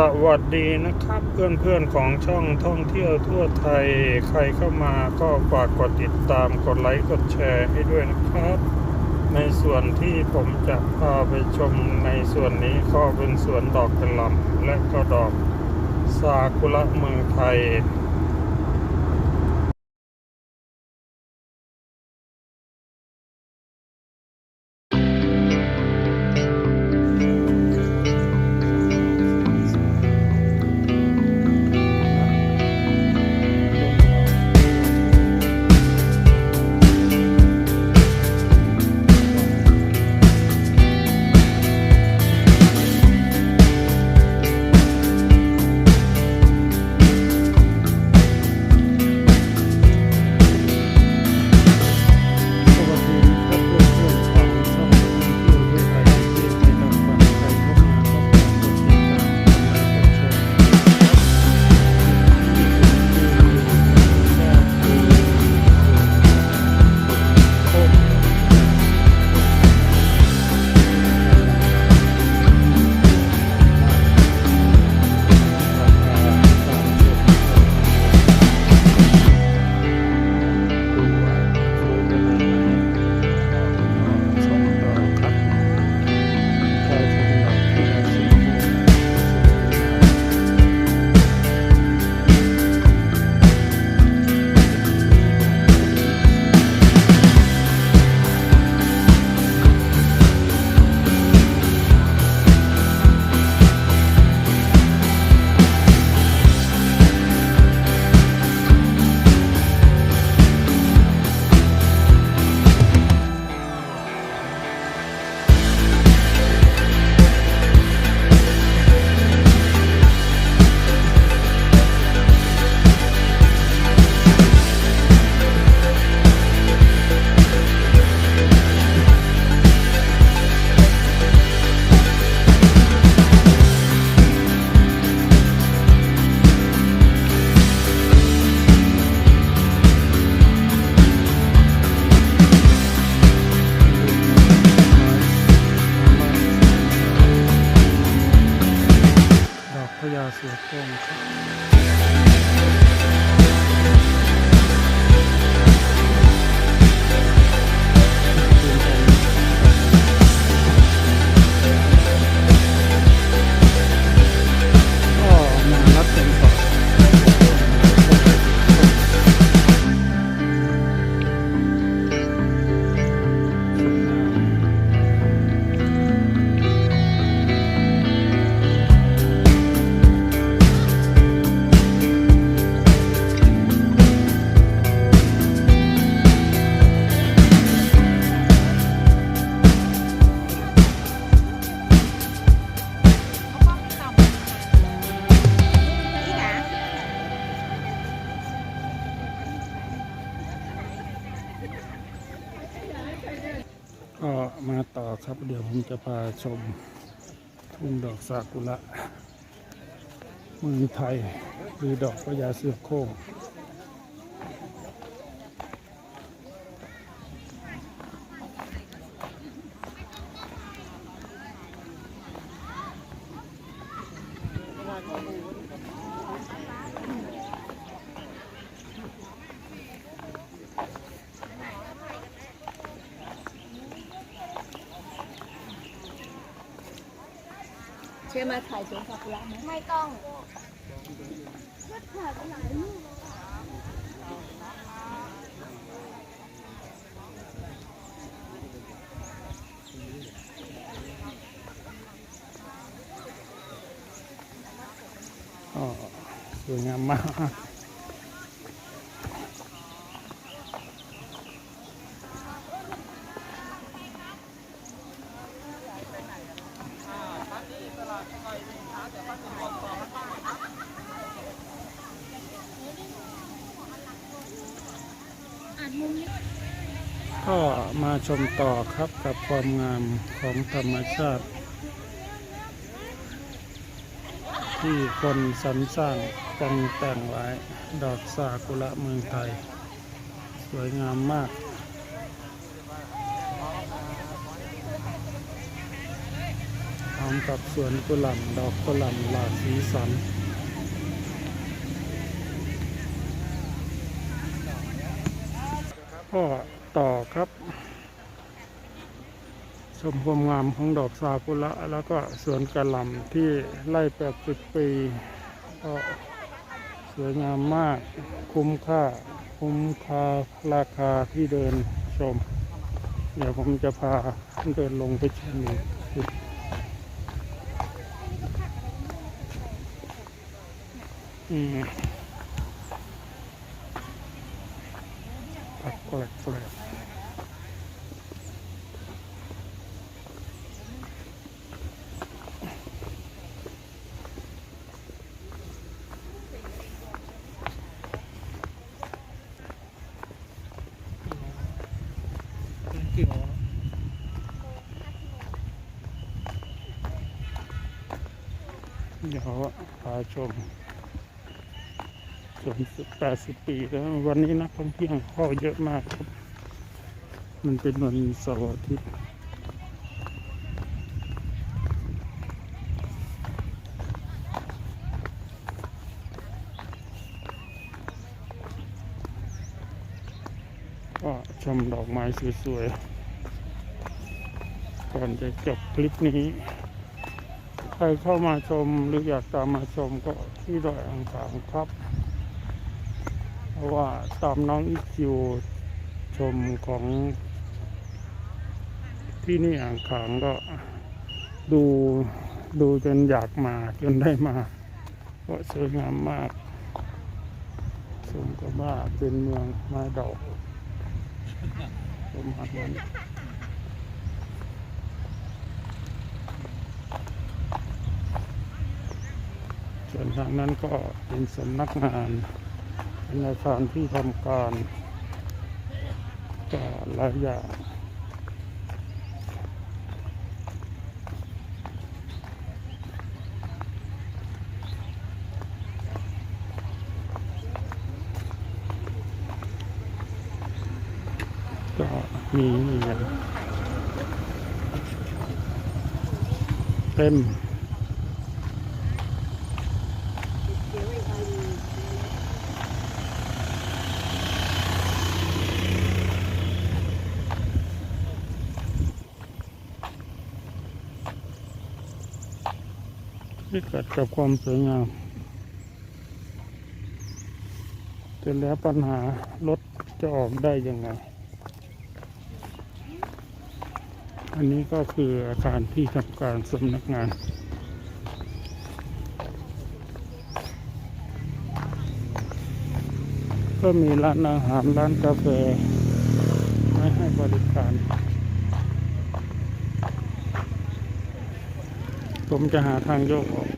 สวัสดีนะครับเพื่อนๆของช่องท่องเที่ยวทั่วไทย ใครเข้ามาก็ฝากกดติดตามกดไลค์กดแชร์ให้ด้วยนะครับ ในส่วนที่ผมจะพาไปชมในส่วนนี้ก็เป็นสวนดอกกระหล่ำและก็ดอกซากุระเมืองไทย อกพญาเก็มาต่อครับเดี๋ยวผมจะพาชมทุ่งดอกซากุระเมืองไทยหรือดอกพญาเสือโคร่ง ชื่อมาถ่ายสวนซากุระไหมไม่ต้องก็สวยงามมาก ก็มาชมต่อครับกับความงามของธรรมชาติ ที่คนสรรสร้างปรงแต่งไว้ดอกซากุระเมืองไทย สวยงามมากเอาร้อมกับสวนกุหลาบดอกกุหลาบหลากสีสัน ก็ต่อครับ ชมความงามของดอกซากุระแล้วก็สวนกระหล่ำที่ไล่แปดสิบปี ก็สวยงามมากคุ้มค่า คุ้มค่าราคาที่เดินชม เดี๋ยวผมจะพาเดินลงไปชมอีกอืม ปักแปลกแปลกกิ่งเดี๋ยวพาชม ส่วนแปดสิบปีแล้ว วันนี้นักท่องเที่ยวเข้าเยอะมากครับ มันเป็นวันเสาร์อาทิตย์ก็ชมดอกไม้สวยๆ ก่อนจะจบคลิปนี้ ใครเข้ามาชมหรืออยากตามมาชมก็ที่ดอยอ่างขางครับ เพราะว่าตามน้องอีคิวชมของ ที่นี่อ่างขางก็ดูดูจนอยากมาจนได้มาเพราะสวยงามมากสมกับว่าเป็นเมืองไม้ดอกประมาณนั้นส่วนทางนั้นก็เป็นสำนักงาน เป็นอาคารที่ทำการก็หลายอย่างก็มีเต็ม ที่เกิดกับความสวยงามแต่แล้วปัญหารถจะออกได้ยังไง อันนี้ก็คืออาคารที่ทำการสำนักงานก็มีร้านอาหารร้านกาแฟไว้ให้บริการ ผมจะหาทางโยกออก